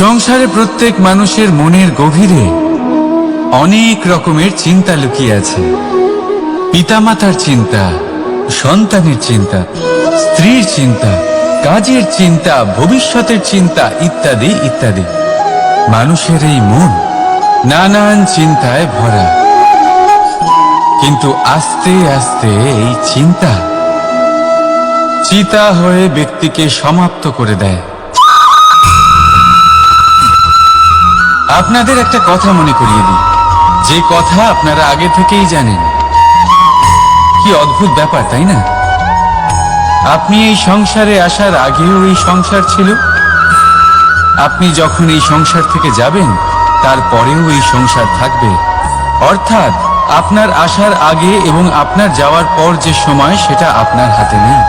সংসারে প্রত্যেক মানুষের মনের গভীরে অনেক রকমের চিন্তা লুকিয়ে আছে। পিতামাতার চিন্তা, সন্তানের চিন্তা, স্ত্রীর চিন্তা, কাজের চিন্তা, ভবিষ্যতের চিন্তা ইত্যাদি ইত্যাদি। মানুষের এই মন নানান চিন্তায় ভরা। কিন্তু আস্তে আস্তে এই চিন্তা চিতা হয়ে ব্যক্তিকে সমাপ্ত করে দেয়। আপনাদের একটা কথা মনে করিয়ে দিই। যে কথা আপনারা আগে থেকেই জানেন। কি অদ্ভুত ব্যাপার, তাই না? আপনি এই সংসারে আসার আগেও এই সংসার ছিল? আপনি যখন এই সংসার থেকে যাবেন, তারপরেও এই সংসার থাকবে। অর্থাৎ, আপনার আসার আগে এবং আপনার যাওয়ার পর যে সময়, সেটা আপনার হাতে নেই।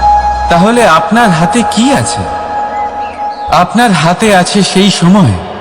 তাহলে আপনার হাতে কি আছে? আপনার হাতে আছে সেই সময়।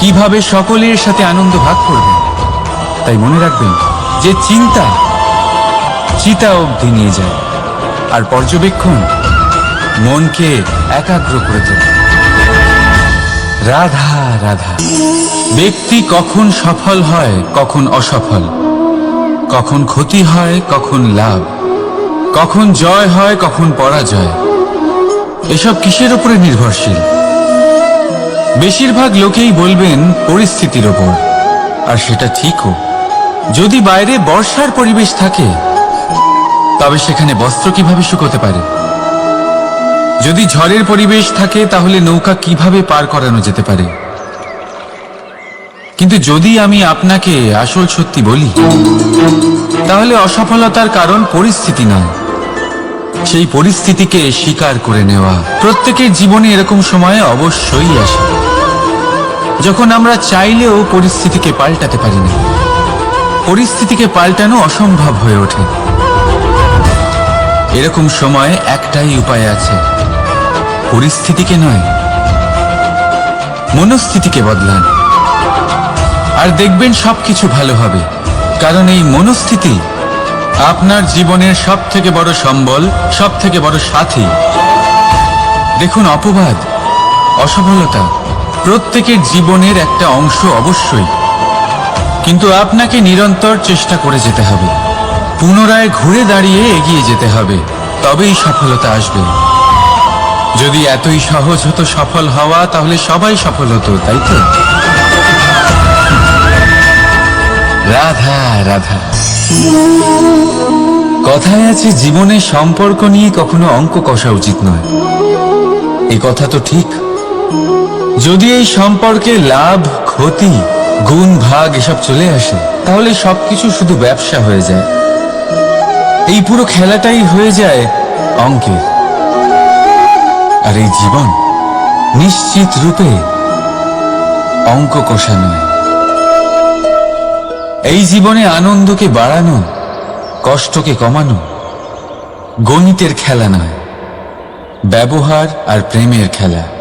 কীভাবে সকলের সাথে আনন্দ ভাগ করবেন? তাই মনে রাখবেন যে চিন্তা চিতা অবধি নিয়ে যায়। আর পর্যবেক্ষণ মনকে একাগ্র করে তোলে। রাধা রাধা। ব্যক্তি কখন সফল হয়, কখন অসফল। কখন ক্ষতি হয়, কখন লাভ। কখন জয় হয়, কখন পরাজয়। এসব কিসের উপরে নির্ভরশীল? বেশিরভাগ লোকেই বলবেন পরিস্থিতির ওপর। আর সেটা ঠিকও। যদি বাইরে বর্ষার পরিবেশ থাকে, তবে সেখানে বস্ত্র কীভাবে শুকোতে পারে? যদি ঝড়ের পরিবেশ থাকে, তাহলে নৌকা কীভাবে পার করানো যেতে পারে? কিন্তু যদি আমি আপনাকে আসল সত্যি বলি, তাহলে অসফলতার কারণ পরিস্থিতি নয়। সেই পরিস্থিতিকে স্বীকার করে নেওয়া। প্রত্যেকের জীবনে এরকম সময় অবশ্যই আসে। যখন আমরা চাইলেও পরিস্থিতিকে পাল্টাতে পারি না পরিস্থিতিকে পাল্টানো অসম্ভব হয়ে ওঠে। এরকম সময় একটাই উপায় আছে, পরিস্থিতিকে নয়, মনস্থিতিকে বদলান। আর দেখবেন সবকিছু ভালো হবে, কারণ এই মনস্থিতি আপনার জীবনের সব থেকে বড় সম্বল সব থেকে বড় সাথী। দেখুন, অপবাদ, অসফলতা প্রত্যেকের জীবনের একটা অংশ অবশ্যই। কিন্তু আপনাকে নিরন্তর চেষ্টা করে যেতে হবে। পুনরায় ঘুরে দাঁড়িয়ে এগিয়ে যেতে হবে। তবেই সফলতা আসবে। যদি এতই সহজ হতো সফল হওয়া, তাহলে সবাই সফল হতো, তাই তো? রাধা রাধা। কথায় আছে, জীবনে সম্পর্ক নিয়ে কখনো অঙ্ক কষা উচিত নয়। এই কথা তো ঠিক। যদি এই সম্পর্কে লাভ, ক্ষতি, গুণ, ভাগ এসব চলে আসে, তাহলে সবকিছু শুধু ব্যবসা হয়ে যায়। এই পুরো খেলাটাই হয়ে যায় অঙ্কের। আর এই জীবন নিশ্চিত রূপে অঙ্ক কষা নয় এই জীবনে আনন্দকে বাড়ানো, কষ্টকে কমানো, গণিতের খেলা নয়, ব্যবহার আর প্রেমের খেলা।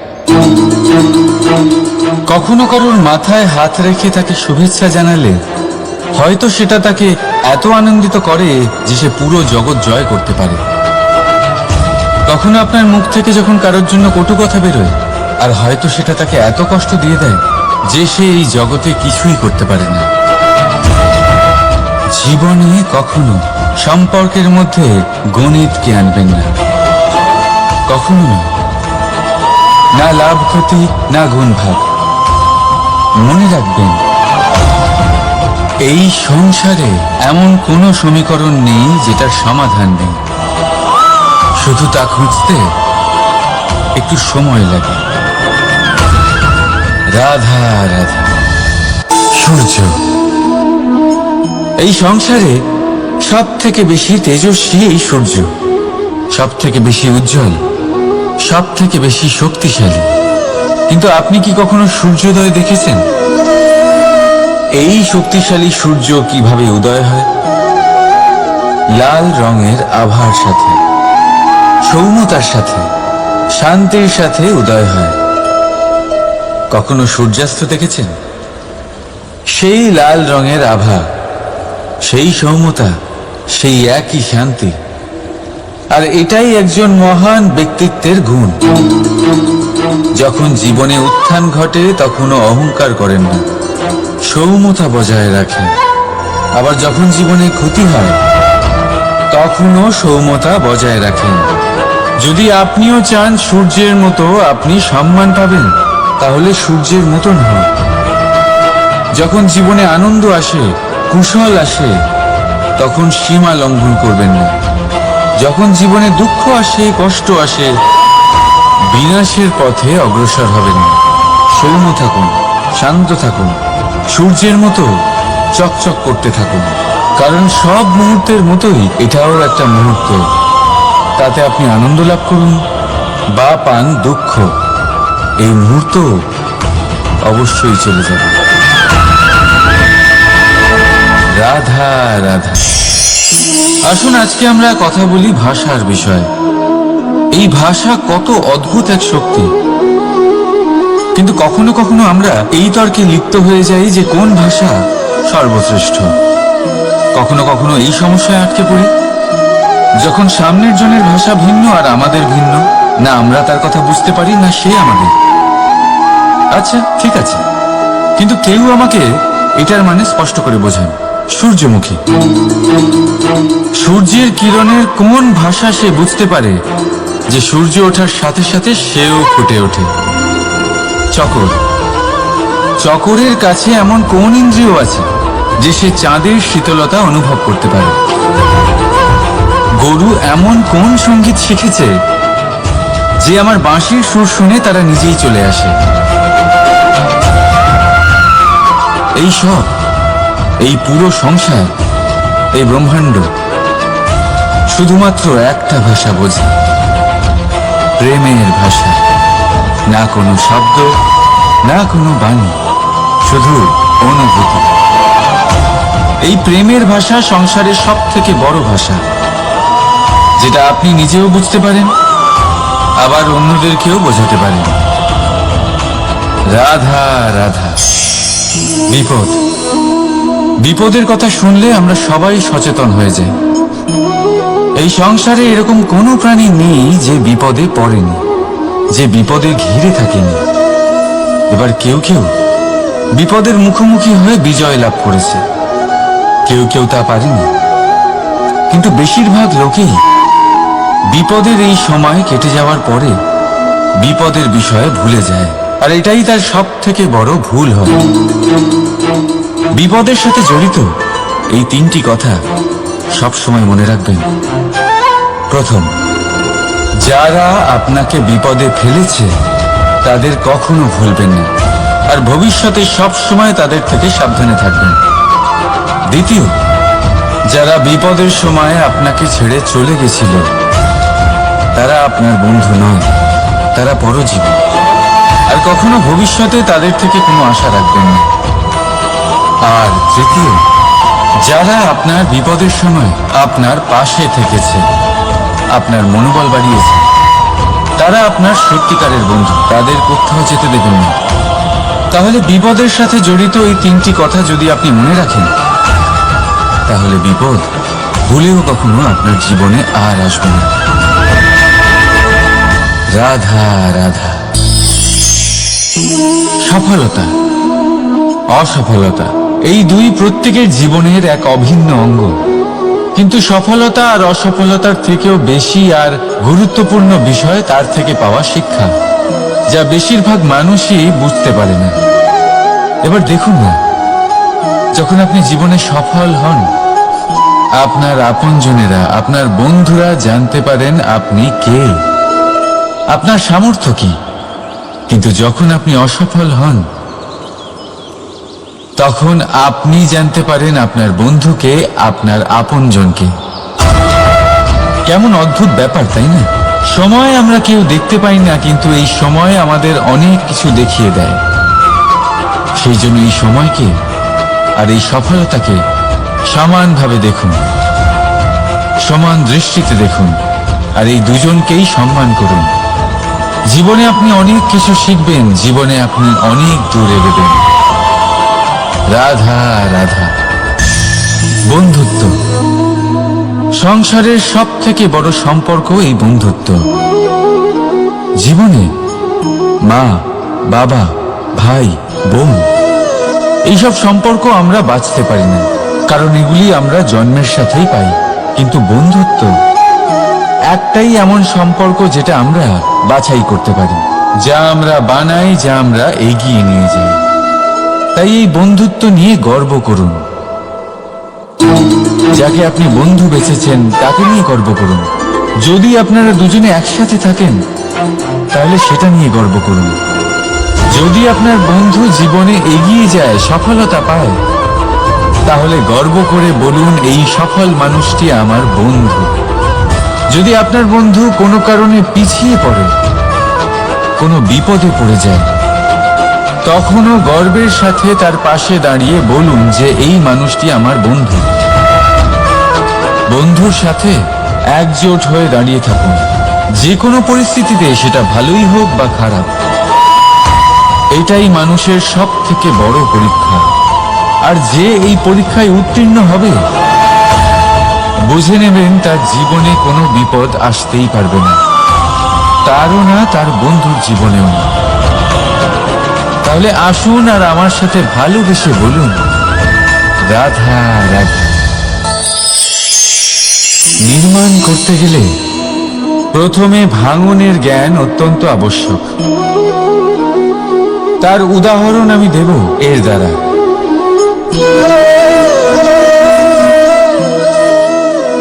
কখনো কারোর মাথায় হাত রেখে তাকে শুভেচ্ছা জানালে হয়তো সেটা তাকে এত আনন্দিত করে যে সে পুরো জগৎ জয় করতে পারে। কখনো আপনার মুখ থেকে যখন কারোর জন্য কটু কথা বেরোয়, আর হয়তো সেটা তাকে এত কষ্ট দিয়ে দেয় যে সে এই জগতে কিছুই করতে পারে না। জীবনে কখনো সম্পর্কের মধ্যে গণিতকে আনবেন না। কখনো না। না লাভ ক্ষতি, না গুণ ভাগ মনে রাখবেন, এই সংসারে এমন কোনো সমীকরণ নেই যেটার সমাধান নেই। শুধু তা খুঁজতে একটু সময় লাগে। রাধা রাধা। সূর্য এই সংসারে সব থেকে বেশি তেজস্বী এই সূর্য সব থেকে বেশি উজ্জ্বল। সব থেকে বেশি শক্তিশালী। কিন্তু আপনি কি কখনো সূর্যোদয় দেখেছেন? এই শক্তিশালী সূর্য কীভাবে উদয় হয়? লাল রঙের আভার সাথে, সৌম্যতার সাথে, শান্তির সাথে উদয় হয়। কখনো সূর্যাস্ত দেখেছেন? সেই লাল রঙের আভা, সেই সৌম্যতা, সেই একই শান্তি আর এটাই একজন মহান ব্যক্তিত্বের গুণ। যখন জীবনে উত্থান ঘটে, তখনও অহংকার করেন না। সৌম্যতা বজায় রাখেন। আবার যখন জীবনে ক্ষতি হয়, তখনও সৌমতা বজায় রাখেন। যদি আপনিও চান সূর্যের মতো আপনি সম্মান পাবেন, তাহলে সূর্যের মতন হন। যখন জীবনে আনন্দ আসে, কুশল আসে, তখন সীমা লঙ্ঘন করবেন না। যখন জীবনে দুঃখ আসে, কষ্ট আসে, বিনাশের পথে অগ্রসর হবেন না। সৌম্য থাকুন, শান্ত থাকুন, সূর্যের মতো চকচক করতে থাকুন। কারণ সব মুহূর্তের মতোই এটাও একটা মুহূর্ত। তাতে আপনি আনন্দ লাভ করুন, বা পান দুঃখ। এই মুহূর্ত অবশ্যই চলে যাবে। রাধা রাধা। আসুন আজকে আমরা কথা বলি ভাষার বিষয়ে। এই ভাষা কত অদ্ভুত এক শক্তি। কিন্তু কখনো কখনো আমরা এই তর্কে লিপ্ত হয়ে যাই যে কোন ভাষা সর্বশ্রেষ্ঠ। কখনো কখনো এই সমস্যায় আটকে পড়ি। যখন সামনের জনের ভাষা ভিন্ন আর আমাদের ভিন্ন, না আমরা তার কথা বুঝতে পারি, না সে আমাদের। আচ্ছা ঠিক আছে। কিন্তু কেউ আমাকে এটার মানে স্পষ্ট করে বোঝান। সূর্যমুখী। সূর্যের কিরণের কোন ভাষা সে বুঝতে পারে যে সূর্য ওঠার সাথে সাথে সেও ফুটে ওঠে? চকর। চকরের কাছে এমন কোন ইন্দ্রিয় আছে যে সে চাঁদের শীতলতা অনুভব করতে পারে? গরু এমন কোন সংগীত শিখেছে যে আমার বাঁশির সুর শুনে তারা নিজেই চলে আসে? এই সব এই পুরো সংসার, এই ব্রহ্মাণ্ড, শুধুমাত্র একটা ভাষা বোঝে। প্রেমের ভাষা। না কোনো শব্দ, না কোনো বাণী, শুধু অনুভূতি। এই প্রেমের ভাষা সংসারের সব থেকে বড় ভাষা। যেটা আপনি নিজেও বুঝতে পারেন, আবার অন্যদেরকেও বোঝাতে পারেন। রাধা রাধা। বিপদ। বিপদের কথা শুনলে আমরা সবাই সচেতন হয়ে যাই। এই সংসারে এরকম কোনো প্রাণী নেই যে বিপদে পড়েনি, যে বিপদে ঘিরে থাকেনি। এবার কেউ কেউ বিপদের মুখোমুখি হয়ে বিজয় লাভ করেছে। কেউ কেউ তা পারেনি। কিন্তু বেশিরভাগ লোকেই বিপদের এই সময় কেটে যাওয়ার পরে বিপদের বিষয়ে ভুলে যায়। আর এটাই তার সব থেকে বড় ভুল হয়। বিপদের সাথে জড়িত, এই তিনটি কথা সব সময় মনে রাখবেন। প্রথম, যারা আপনাকে বিপদে ফেলেছে, তাদের কখনো ভুলবেন না। আর ভবিষ্যতে সব সময় তাদের থেকে সাবধানে থাকবেন। দ্বিতীয়, যারা বিপদের সময় আপনাকে ছেড়ে চলে গেছিল, তারা আপনার বন্ধু নয়, তারা পরজীবী। আর কখনো ভবিষ্যতে তাদের থেকে কোনো আশা রাখবেন না। আর তৃতীয় যারা আপনার বিপদের সময় আপনার পাশে থেকেছে, আপনার মনোবল বাড়িয়েছে, তারা আপনার সত্যিকারের বন্ধু, তাদের কোথাও যেতে দেবেন না। তাহলে বিপদের সাথে জড়িত এই তিনটি কথা যদি আপনি মনে রাখেন, তাহলে বিপদ ভুলেও কখনো আপনার জীবনে আর আসবে না। রাধা রাধা। সফলতা, অসফলতা। এই দুই প্রত্যেকের জীবনের এক অভিন্ন অঙ্গ। কিন্তু সফলতা আর অসফলতার থেকেও বেশি আর গুরুত্বপূর্ণ বিষয় তার থেকে পাওয়া শিক্ষা, যা বেশিরভাগ মানুষই বুঝতে পারে না। এবার দেখুন না, যখন আপনি জীবনে সফল হন, আপনার আপনজনেরা, আপনার বন্ধুরা জানতে পারেন আপনি কে। আপনার সামর্থ্য কি? কিন্তু যখন আপনি অসফল হন তখন আপনি জানতে পারেন আপনার বন্ধুকে, আপনার আপনজনকে। কেমন অদ্ভুত ব্যাপার, তাই না? সময় আমরা কেউ দেখতে পাই না, কিন্তু এই সময় আমাদের অনেক কিছু দেখিয়ে দেয়। সেই জন্য এই সময়কে আর এই সফলতাকে সমানভাবে দেখুন। সমান দৃষ্টিতে দেখুন আর এই দুজনকেই সম্মান করুন। জীবনে আপনি অনেক কিছু শিখবেন, জীবনে আপনি অনেক দূর এগোবেন। রাধা রাধা। বন্ধুত্ব। সংসারের সব থেকে বড় সম্পর্ক এই বন্ধুত্ব। জীবনে মা, বাবা, ভাই, বোন, এইসব সম্পর্ক আমরা বাঁচতে পারি না। কারণ এগুলি আমরা জন্মের সাথেই পাই। কিন্তু বন্ধুত্ব একটাই এমন সম্পর্ক যেটা আমরা বাছাই করতে পারি। যা আমরা বানাই, যা আমরা এগিয়ে নিয়ে যাই। তাই এই বন্ধুত্ব নিয়ে গর্ব করুন। যাকে আপনি বন্ধু বেছেছেন, তাকে নিয়ে গর্ব করুন। যদি আপনারা দুজনে একসাথে থাকেন, তাহলে সেটা নিয়ে গর্ব করুন। যদি আপনার বন্ধু জীবনে এগিয়ে যায়, সফলতা পায়, তাহলে গর্ব করে বলুন, এই সফল মানুষটি আমার বন্ধু। যদি আপনার বন্ধু কোনো কারণে পিছিয়ে পড়ে, কোনো বিপদে পড়ে যায় তখনও গর্বের সাথে তার পাশে দাঁড়িয়ে বলুন যে এই মানুষটি আমার বন্ধু। বন্ধুর সাথে একজোট হয়ে দাঁড়িয়ে থাকুন। যে কোনো পরিস্থিতিতে সেটা ভালোই হোক বা খারাপ। এটাই মানুষের সব থেকে বড় পরীক্ষা। আর যে এই পরীক্ষায় উত্তীর্ণ হবে, বুঝে নেবেন তার জীবনে কোনো বিপদ আসতেই পারবে না। তারও না তার বন্ধুর জীবনেও না। তাহলে আসুন আর আমার সাথে ভালোবেসে বলুন। রাধা রাধা। নির্মাণ করতে গেলে প্রথমে ভাঙনের জ্ঞান অত্যন্ত আবশ্যক। তার উদাহরণ আমি দেব এর দ্বারা।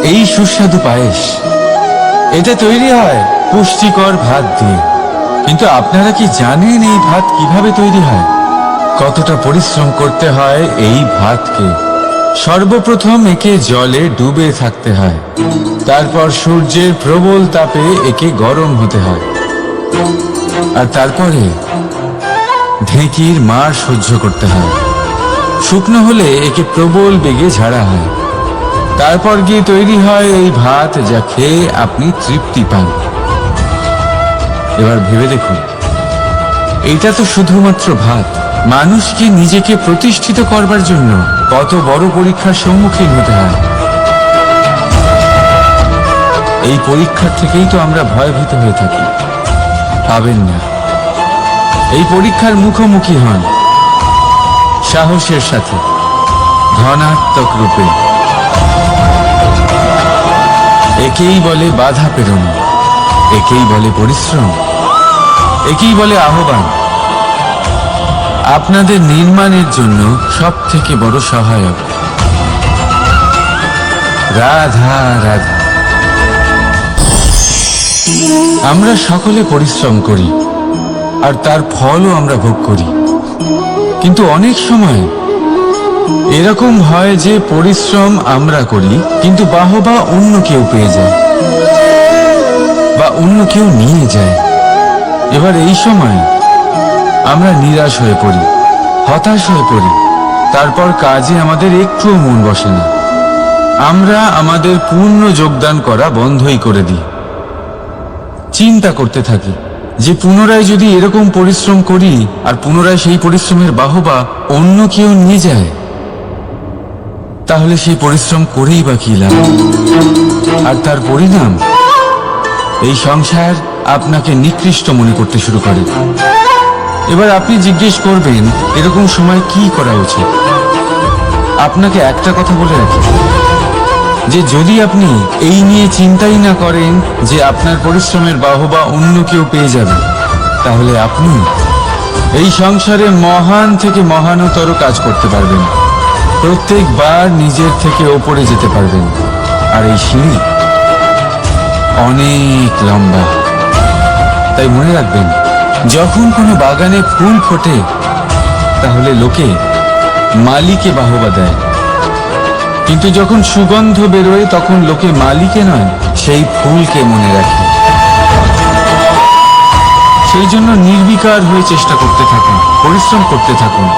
এই সুস্বাদু পায়েস এটা তৈরি হয় পুষ্টিকর ভাত দিয়ে। কিন্তু আপনারা কি জানেন এই ভাত কীভাবে তৈরি হয়? কতটা পরিশ্রম করতে হয় এই ভাতকে? সর্বপ্রথম একে জলে ডুবে থাকতে হয়। তারপর সূর্যের প্রবল তাপে একে গরম হতে হয়। আর তারপরে ঢেঁকির মার সহ্য করতে হয়। শুকনো হলে একে প্রবল বেগে ঝাড়া হয়। তারপর গিয়ে তৈরি হয় এই ভাত যা খেয়ে আপনি তৃপ্তি পান। এবার ভেবে দেখুন। এটা তো শুধুমাত্র ভাত। মানুষকে নিজেকে প্রতিষ্ঠিত করবার জন্য কত বড় পরীক্ষার সম্মুখীন হতে হয়। এই পরীক্ষার থেকেই তো আমরা ভয়ভীত হয়ে থাকি। পাবেন না। এই পরীক্ষার মুখোমুখি হন। সাহসের সাথে। ধনাত্মক রূপে। একেই বলে বাধা পেরোন একেই বলে পরিশ্রম। একেই বলে আহ্বান। আপনাদের নির্মাণের জন্য সব থেকে বড় সহায়ক। রাধা রাধা। আমরা সকলে পরিশ্রম করি, আর তার ফলও আমরা ভোগ করি। কিন্তু অনেক সময় এরকম হয় যে পরিশ্রম আমরা করি, কিন্তু বাহবা অন্য কেউ পেয়ে যায়, বা অন্য কেউ নিয়ে যায়। এবার এই সময় আমরা নিরাশ হয়ে পড়ি, হতাশ হয়ে পড়ি। তারপর কাজে আমাদের একটুও মন বসে না। আমরা আমাদের পূর্ণ যোগদান করা বন্ধই করে দিই। চিন্তা করতে থাকি যে পুনরায় যদি এরকম পরিশ্রম করি আর পুনরায় সেই পরিশ্রমের বাহবা অন্য কেউ নিয়ে যায়, তাহলে সেই পরিশ্রম করেই বা কি লাভ? আর তার পরিণাম? এই সংসার আপনাকে নিকৃষ্ট মনে করতে শুরু করে। এবার আপনি জিজ্ঞেস করবেন, এরকম সময় কি করা উচিত? আপনাকে একটা কথা বলে রাখি, যে যদি আপনি এই নিয়ে চিন্তাই না করেন যে আপনার পরিশ্রমের বাহবা অন্য কেউ পেয়ে যাবে, তাহলে আপনি এই সংসারে মহান থেকে মহানতর কাজ করতে পারবেন। প্রত্যেকবার নিজের থেকে ওপরে যেতে পারবেন। আর এই সিঁড়ি অনেক লম্বা। তাই মনে রাখবেন, যখন কোনো বাগানে ফুল ফোটে, তাহলে লোকে মালিকে বাহবা দেয়। কিন্তু যখন সুগন্ধ বেরোয়, তখন লোকে মালিকে নয়, সেই ফুলকে মনে রাখে। সেই জন্য নির্বিকার হয়ে চেষ্টা করতে থাকুন, পরিশ্রম করতে থাকুন।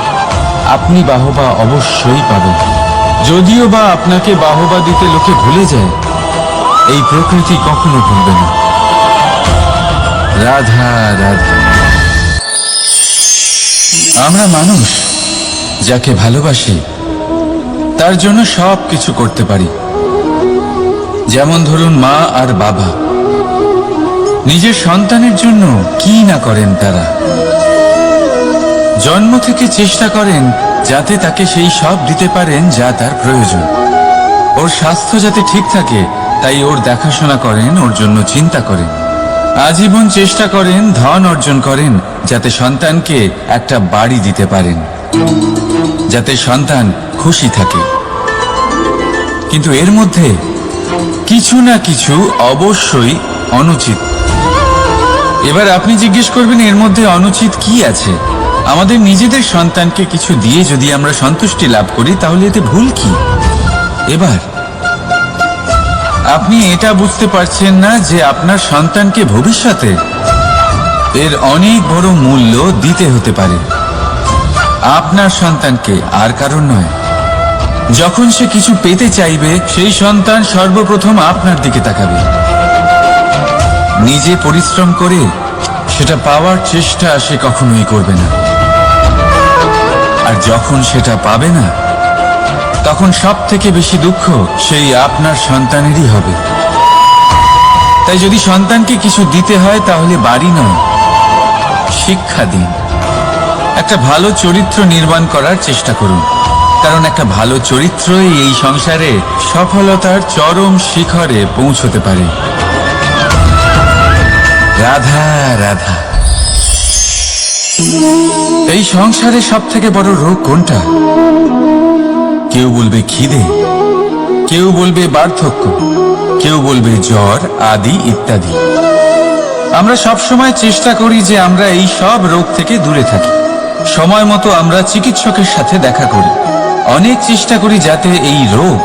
আপনি বাহবা অবশ্যই পাবেন। যদিও বা আপনাকে বাহবা দিতে লোকে ভুলে যায়, এই প্রকৃতি কখনো ভুলবে না। রাধা রাধা। আমরা মানুষ যাকে ভালোবাসি, তার জন্য সব কিছু করতে পারি। যেমন ধরুন মা আর বাবা। নিজের সন্তানের জন্য কি না করেন তারা? জন্ম থেকে চেষ্টা করেন যাতে তাকে সেই সব দিতে পারেন যা তার প্রয়োজন। ওর স্বাস্থ্য যাতে ঠিক থাকে, তাই ওর দেখাশোনা করেন, ওর জন্য চিন্তা করেন। আজীবন চেষ্টা করেন, ধন অর্জন করেন, যাতে সন্তানকে একটা বাড়ি দিতে পারেন। যাতে সন্তান খুশি থাকে। কিন্তু এর মধ্যে কিছু না কিছু অবশ্যই অনুচিত। এবার আপনি জিজ্ঞেস করবেন, এর মধ্যে অনুচিত কি আছে? আমাদের নিজেদের সন্তানকে কিছু দিয়ে যদি আমরা সন্তুষ্টি লাভ করি, তাহলে এতে ভুল কি? এবার আপনি এটা বুঝতে পারছেন না যে আপনার সন্তানকে ভবিষ্যতে এর অনেক বড় মূল্য দিতে হতে পারে। আপনার সন্তানকে আর কারণ নয়। যখন সে কিছু পেতে চাইবে, সেই সন্তান সর্বপ্রথম আপনার দিকে তাকাবে। নিজে পরিশ্রম করে সেটা পাওয়ার চেষ্টা সে কখনোই করবে না। আর যখন সেটা পাবে না তখন সব থেকে বেশি দুঃখ সেই আপনার সন্তানেরই হবে। তাই যদি সন্তানকে কিছু দিতে হয়, তাহলে বাড়ি নয়, শিক্ষা দিন। একটা ভালো চরিত্র নির্মাণ করার চেষ্টা করুন। কারণ একটা ভালো চরিত্রই এই সংসারে সফলতার চরম শিখরে পৌঁছতে পারে। রাধা রাধা। এই সংসারে সব থেকে বড় রোগ কোনটা? কেউ বলবে খিদে, কেউ বলবে বার্ধক্য, কেউ বলবে জ্বর আদি ইত্যাদি। আমরা সব সময় চেষ্টা করি যে আমরা এই সব রোগ থেকে দূরে থাকি। সময় মতো আমরা চিকিৎসকের সাথে দেখা করি। অনেক চেষ্টা করি যাতে এই রোগ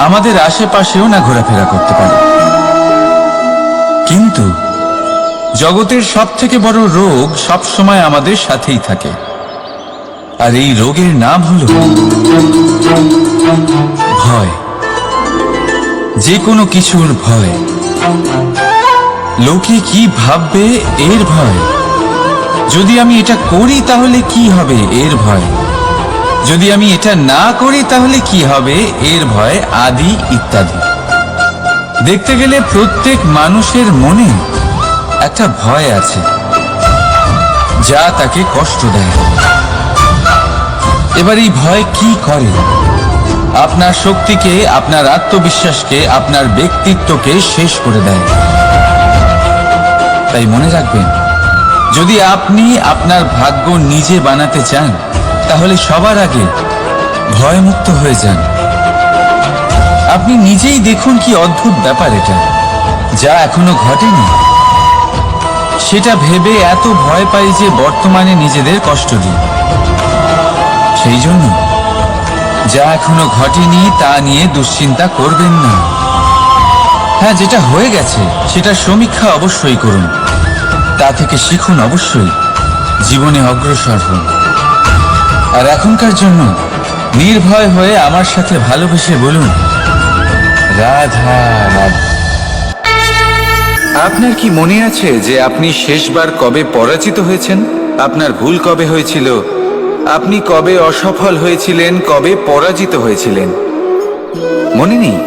আমাদের আশেপাশেও না ঘোরাফেরা করতে পারে। কিন্তু জগতের সব থেকে বড় রোগ সব সময় আমাদের সাথেই থাকে। আর এই রোগের নাম হল ভয়। যে কোনো কিছুর ভয়। লোকে কি ভাববে এর ভয়? যদি আমি এটা করি তাহলে কি হবে এর ভয়? যদি আমি এটা না করি তাহলে কি হবে এর ভয়? আদি ইত্যাদি। দেখতে গেলে প্রত্যেক মানুষের মনে একটা ভয় আছে, যা তাকে কষ্ট দেয়। এবার এই ভয় কি করে? আপনার শক্তিকে, আপনার আত্মবিশ্বাসকে, আপনার ব্যক্তিত্বকে শেষ করে দেয়। তাই মনে রাখবেন, যদি আপনি আপনার ভাগ্য নিজে বানাতে চান, তাহলে সবার আগে ভয়মুক্ত হয়ে যান। আপনি নিজেই দেখুন কি অদ্ভুত ব্যাপার এটা, যা এখনও ঘটেনি। সেটা ভেবে এত ভয় পাই যে বর্তমানে নিজেদের কষ্ট দিই। সেই জন্য যা এখনও ঘটেনি তা নিয়ে দুশ্চিন্তা করবেন না। হ্যাঁ যেটা হয়ে গেছে সেটা সমীক্ষা অবশ্যই করুন। তা থেকে শিখুন অবশ্যই, জীবনে অগ্রসর হন। আর এখনকার জন্য নির্ভয় হয়ে আমার সাথে ভালোবেসে বলুন রাধা। আপনার কি মনে আছে যে আপনি শেষবার কবে পরাজিত হয়েছেন? আপনার ভুল কবে হয়েছিল? আপনি কবে অসফল হয়েছিলেন, কবে পরাজিত হয়েছিলেন? মনে নেই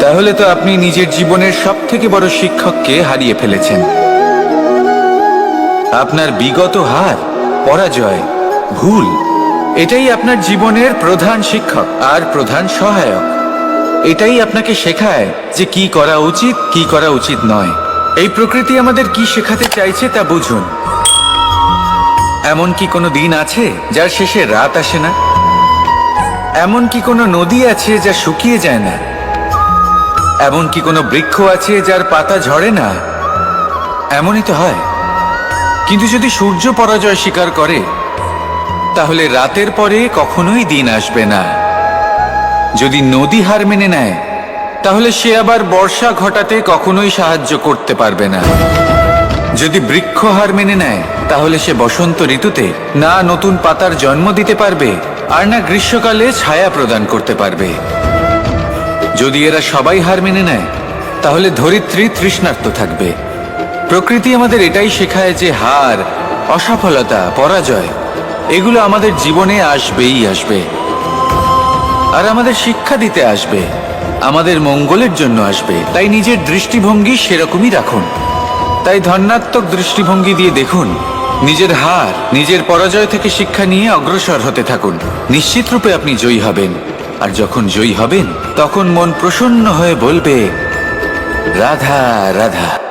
তাহলে তো আপনি নিজের জীবনের সব থেকে বড় শিক্ষককে হারিয়ে ফেলেছেন। আপনার বিগত হার, পরাজয়, ভুল, এটাই আপনার জীবনের প্রধান শিক্ষক আর প্রধান সহায়ক। এটাই আপনাকে শেখায় যে কি করা উচিত, কি করা উচিত নয়। এই প্রকৃতি আমাদের কি শেখাতে চাইছে তা বুঝুন। এমন কি কোনো দিন আছে যার শেষে রাত আসে না? এমন কি কোনো নদী আছে যা শুকিয়ে যায় না? এমন কি কোনো বৃক্ষ আছে যার পাতা ঝরে না? এমনই তো হয়। কিন্তু যদি সূর্য পরাজয় স্বীকার করে, তাহলে রাতের পরে কখনোই দিন আসবে না। যদি নদী হার মেনে নেয়, তাহলে সে আবার বর্ষা ঘটাতে কখনোই সাহায্য করতে পারবে না। যদি বৃক্ষ হার মেনে নেয় তাহলে সে বসন্ত ঋতুতে না নতুন পাতার জন্ম দিতে পারবে, আর না গ্রীষ্মকালে ছায়া প্রদান করতে পারবে। যদি এরা সবাই হার মেনে নেয়, তাহলে ধরিত্রী তৃষ্ণার্ত থাকবে। প্রকৃতি আমাদের এটাই শেখায় যে হার, অসফলতা, পরাজয়, এগুলো আমাদের জীবনে আসবেই আসবে। আর আমাদের শিক্ষা দিতে আসবে, আমাদের মঙ্গলের জন্য আসবে। তাই নিজের দৃষ্টিভঙ্গি সেরকমই রাখুন। তাই ধন্যাত্মক দৃষ্টিভঙ্গি দিয়ে দেখুন নিজের হার, নিজের পরাজয় থেকে শিক্ষা নিয়ে অগ্রসর হতে থাকুন। নিশ্চিত রূপে আপনি জয়ী হবেন। আর যখন জয়ী হবেন, তখন মন প্রসন্ন হয়ে বলবে, রাধা রাধা।